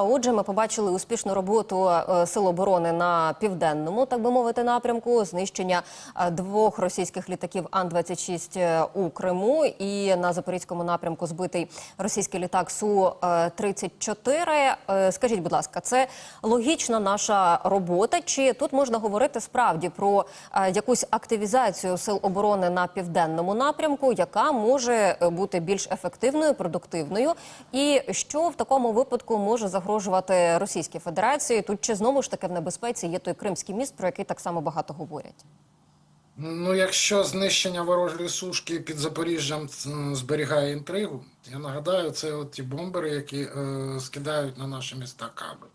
Отже, ми побачили успішну роботу е, сил оборони на південному, так би мовити, напрямку, знищення е, двох російських літаків Ан-26 е, у Криму. І на запорізькому напрямку збитий російський літак Су 34 Е, Скажіть, будь ласка, це логічна наша робота? Чи тут можна говорити справді про якусь активізацію сил оборони на південному напрямку, яка може бути більш ефективною, продуктивною, і що в такому випадку може загрожувати Російській Федерації? Тут чи знову ж таки в небезпеці є той Кримський міст, про який так само багато говорять? Ну, якщо знищення ворожої сушки під Запоріжжям зберігає інтригу, я нагадаю, це от ті бомбери, які е, скидають на наші міста каби.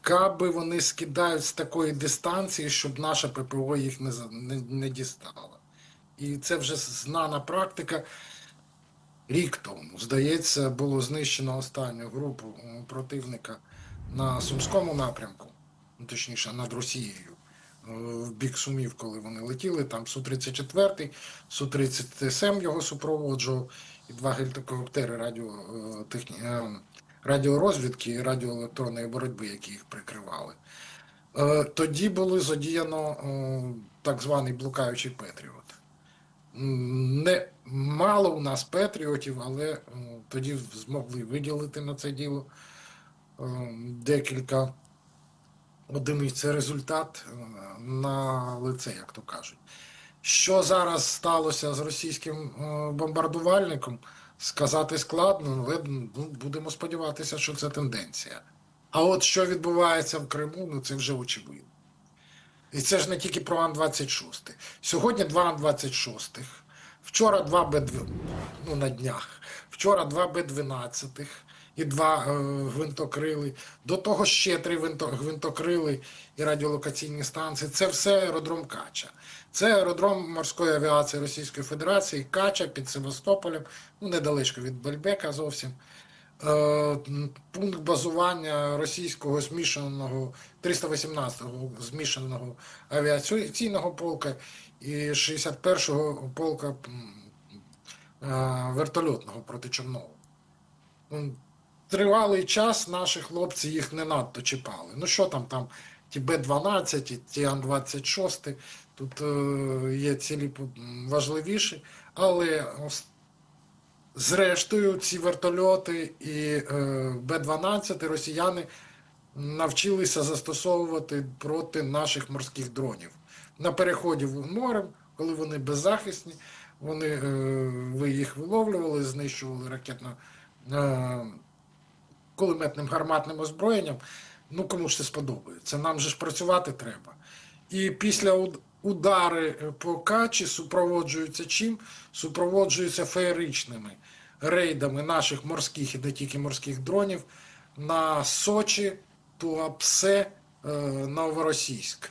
Каби вони скидають з такої дистанції, щоб наша ППО їх не, не, не дістала. І це вже знана практика. Рік тому, здається, було знищено останню групу противника на Сумському напрямку, ну, точніше, над Росією, е, в бік Сумів, коли вони летіли. Там Су-34, Су-37 його супроводжував, і два гелікоптери радіо, е, е, радіорозвідки і радіоелектронної боротьби, які їх прикривали. Тоді було задіяно так званий блукаючий Петріот. Не мало у нас патріотів, але тоді змогли виділити на це діло е, декілька одиниць. Це результат е, на лице, як то кажуть. Що зараз сталося з російським е, бомбардувальником, сказати складно, але ну, будемо сподіватися, що це тенденція. А от що відбувається в Криму, ну це вже очевидно. І це ж не тільки про Ан-26. Сьогодні два Ан-26. Вчора два Б ну, на днях. Вчора два Б-12 і два е, гвинтокрили. До того ще три гвинтокрили і радіолокаційні станції. Це все аеродром Кача. Це аеродром морської авіації Російської Федерації, Кача під Севастополем, ну недалечко від Бельбека зовсім. Е, пункт базування російського змішаного 318-го змішаного авіаційного полка і 61-го полка е, вертольотного протичовного. Ну, Тривалий час наші хлопці їх не надто чіпали. Ну що там, там ті Б-12, ті Ан-26, тут е, є цілі важливіші, але Зрештою, ці вертольоти і е, Б-12 росіяни навчилися застосовувати проти наших морських дронів. На переході в морем, коли вони беззахисні, вони, е, ви їх виловлювали, знищували ракетно е, кулеметним гарматним озброєнням. Ну, кому ж це сподобається? Нам же ж працювати треба. І після уд- удари е, по качі супроводжуються чим? Супроводжуються феєричними рейдами наших морських і не тільки морських дронів на Сочі, Туапсе, е, Новоросійськ.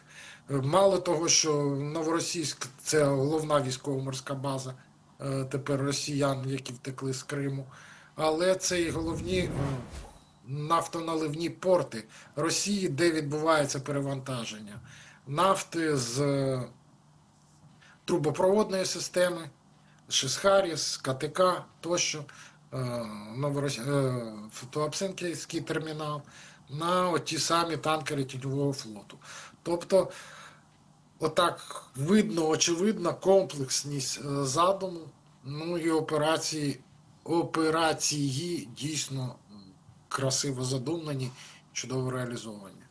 Е, Мало того, що Новоросійськ це головна військово-морська база тепер росіян, які втекли з Криму, але це і головні нафтоналивні порти Росії, де відбувається перевантаження нафти з е, трубопроводної системи, Шисхаріс, КТК тощо, е, Новорос... е, Туапсинківський термінал на оті самі танкери тіньового флоту. Тобто, отак видно, очевидно, комплексність задуму, ну і операції, операції дійсно красиво задумані, чудово реалізовані.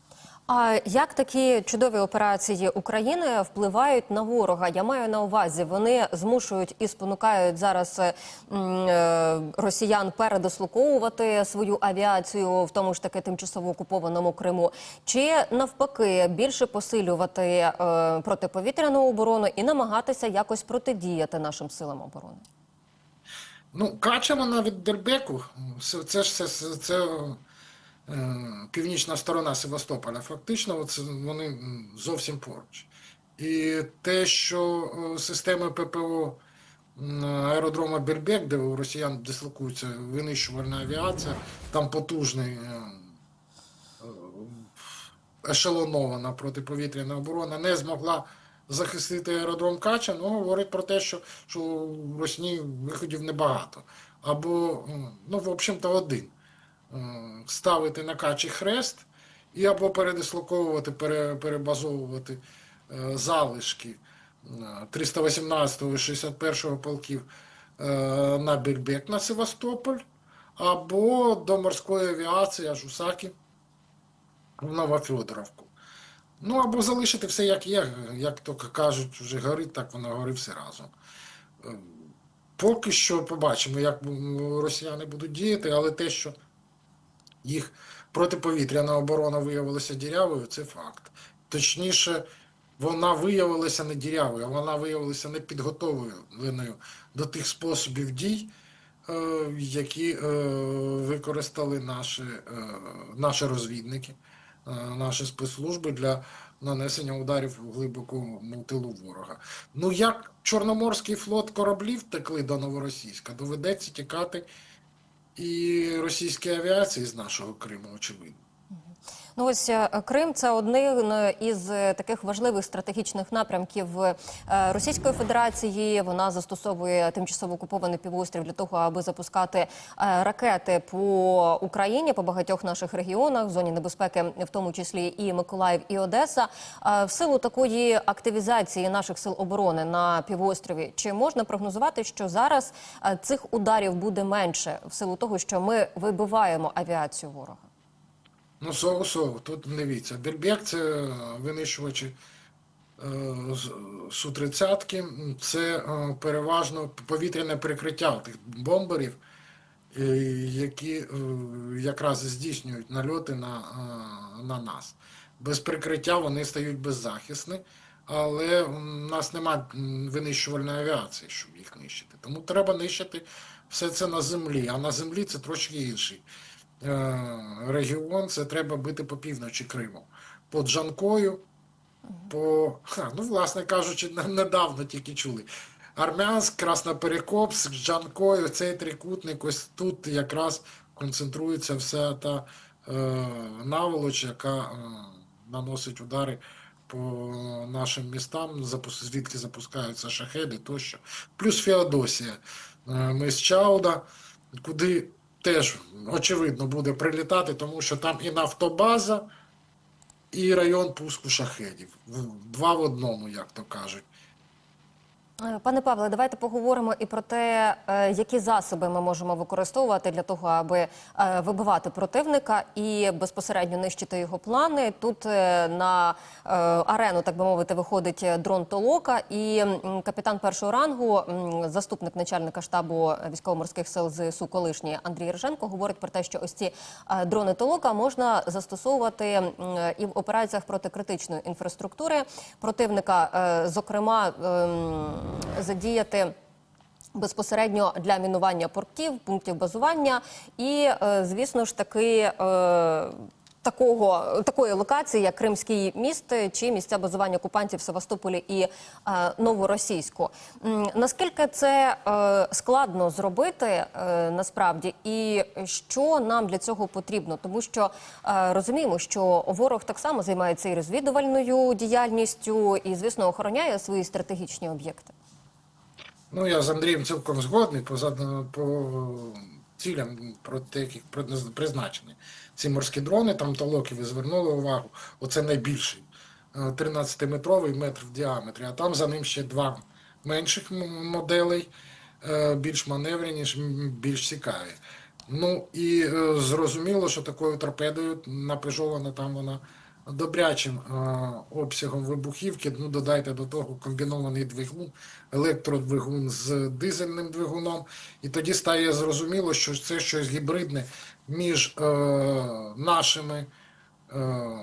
А як такі чудові операції України впливають на ворога? Я маю на увазі, вони змушують і спонукають зараз е, е, росіян передислоковувати свою авіацію в тому ж таки тимчасово окупованому Криму, чи навпаки більше посилювати е, протиповітряну оборону і намагатися якось протидіяти нашим силам оборони? Ну, Кача вона від Дербеку, це ж це, це, це північна сторона Севастополя. Фактично, вони зовсім поруч. І те, що е, системи ППО аеродрома Бербек, де у росіян дислокується винищувальна авіація, там потужний е, е, ешелонована протиповітряна оборона, не змогла захистити аеродром Кача, ну, говорить про те, що, що у Росні виходів небагато. Або, ну, в общем-то, один. Ставити на качі хрест і або передислоковувати, пере, перебазовувати е, залишки е, 318-го і 61-го полків е, на Бельбек на Севастополь, або до морської авіації аж у в Новофьодоровку. Ну, або залишити все як є, як то кажуть, вже горить, так воно горить все разом. Е, Поки що побачимо, як росіяни будуть діяти, але те, що їх протиповітряна оборона виявилася дірявою, це факт. Точніше, вона виявилася не дірявою, а вона виявилася непідготовленою до тих способів дій, е, які е, використали наші, е, наші розвідники, наші спецслужби для нанесення ударів в глибокому тилу ворога. Ну як Чорноморський флот кораблів текли до Новоросійська, доведеться тікати і російській авіації з нашого Криму, очевидно. Ну ось е, Крим це один із е, таких важливих стратегічних напрямків е, Російської Федерації. Вона застосовує тимчасово окупований півострів для того, аби запускати е, ракети по Україні, по багатьох наших регіонах, в зоні небезпеки, в тому числі і Миколаїв, і Одеса. Е, В силу такої активізації наших сил оборони на півострові, чи можна прогнозувати, що зараз е, цих ударів буде менше в силу того, що ми вибиваємо авіацію ворога? Ну, сову сову, тут дивіться. Бельбек це винищувачі е, з- Су-30, це е, переважно повітряне прикриття тих бомберів, е, які е, якраз здійснюють нальоти на, е, на нас. Без прикриття вони стають беззахисні, але в нас немає винищувальної авіації, щоб їх нищити. Тому треба нищити все це на землі, а на землі це трошки інший е, регіон, це треба бити по півночі Криму. По Джанкою, по. Ха, ну, власне кажучи, недавно тільки чули. Армянськ, Красноперекопськ, Джанкою, цей трикутник, ось тут якраз концентрується вся та е, наволоч, яка е, наносить удари по нашим містам, звідки запускаються шахеди тощо. Плюс Феодосія, е, мис Чауда, куди теж очевидно буде прилітати, тому що там і нафтобаза, і район пуску шахедів. Два в одному, як то кажуть. Е, Пане Павле, давайте поговоримо і про те, е, які засоби ми можемо використовувати для того, аби е, вибивати противника і безпосередньо нищити його плани. Тут на арену, так би мовити, виходить дрон Толока і капітан першого рангу, заступник начальника штабу військово-морських сил ЗСУ колишній Андрій Риженко говорить про те, що ось ці дрони Толока можна застосовувати і в операціях проти критичної інфраструктури противника, зокрема. Задіяти. Безпосередньо для мінування портів, пунктів базування, і е, звісно ж таки е, такого такої локації, як Кримський міст чи місця базування окупантів в Севастополі і е, Новоросійську. Наскільки це складно зробити насправді, і що нам для цього потрібно? Тому що розуміємо, що ворог так само займається і розвідувальною діяльністю, і звісно охороняє свої стратегічні об'єкти. Ну, я з Андрієм цілком згодний по, по цілям, проти яких предназ- призначені ці морські дрони, там толоки ви звернули увагу, оце найбільший. е, 13-метровий метр в діаметрі, а там за ним ще два менших моделей, е, більш маневрені, м, більш цікаві. Ну і е, зрозуміло, що такою торпедою напежована там вона добрячим е, обсягом вибухівки. Ну, додайте до того комбінований двигун, електродвигун з дизельним двигуном. І тоді стає зрозуміло, що це щось гібридне між е, нашими е,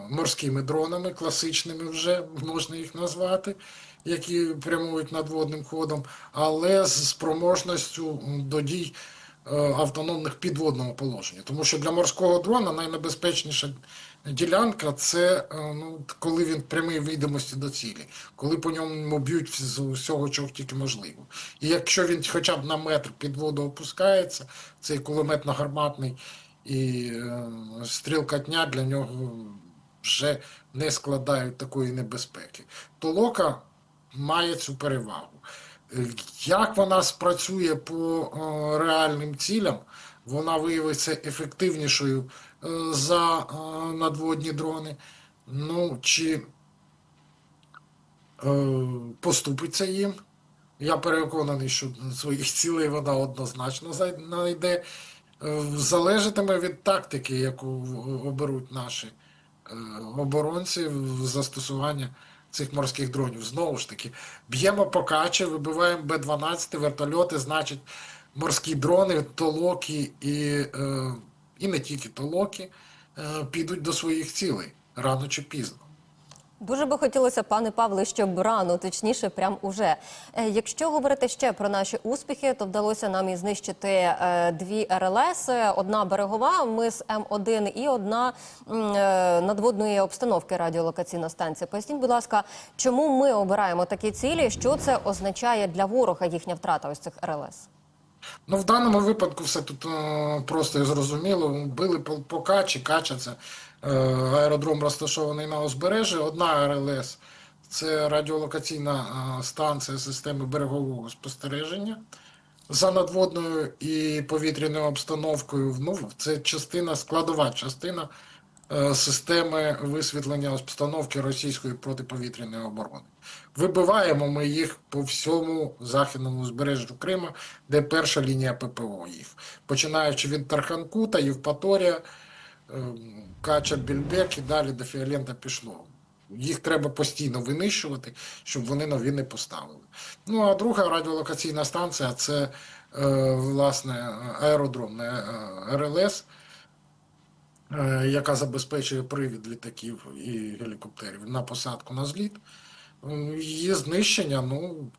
морськими дронами, класичними вже можна їх назвати, які прямують надводним ходом, але з спроможністю до дій автономних підводного положення. Тому що для морського дрона найнебезпечніша ділянка це е, ну, коли він в прямій видимості до цілі, коли по ньому б'ють з усього, чого тільки можливо. І якщо він хоча б на метр під воду опускається, цей кулеметно-гарматний і е, стрілкатня для нього вже не складають такої небезпеки. Толока має цю перевагу. Як вона спрацює по е, реальним цілям, вона виявиться ефективнішою е, за е, надводні дрони. Ну, чи поступиться їм. Я переконаний, що своїх цілей вона однозначно знайде. Залежатиме від тактики, яку оберуть наші оборонці в застосування цих морських дронів. Знову ж таки, б'ємо по качі, вибиваємо Б-12, вертольоти, значить, морські дрони, толоки і, е, і не тільки толоки е, підуть до своїх цілей рано чи пізно. Дуже би хотілося, пане Павле, щоб рано, точніше, прям уже. Е, Якщо говорити ще про наші успіхи, то вдалося нам і знищити е, дві РЛС. Одна берегова, мис М1 і одна е, надводної обстановки радіолокаційна станція. Поясніть, будь ласка, чому ми обираємо такі цілі? Що це означає для ворога їхня втрата ось цих РЛС? Ну, в даному випадку все тут просто і зрозуміло. Били по, по качі. Кача це аеродром розташований на узбережжі. Одна РЛС це радіолокаційна е, станція системи берегового спостереження. За надводною і повітряною обстановкою. Ну, це частина, складова частина е, системи висвітлення обстановки російської протиповітряної оборони. Вибиваємо ми їх по всьому західному узбережжю Крима, де перша лінія ППО їх. Починаючи від Тарханкута, Євпаторія, Кача, Більбек і далі до Фіолента пішло. Їх треба постійно винищувати, щоб вони нові не поставили. Ну а друга радіолокаційна станція це е, власне аеродром не е, РЛС, е, яка забезпечує привід літаків і гелікоптерів на посадку на зліт. Її знищення ну,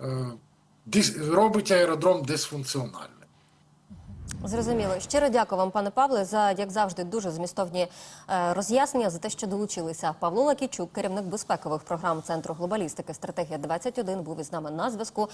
е, дис- робить аеродром дисфункціональним. Зрозуміло. Щиро дякую вам, пане Павле, за як завжди дуже змістовні е, роз'яснення за те, що долучилися. Павло Лакічук, керівник безпекових програм Центру глобалістики, стратегія 21 був із нами на зв'язку.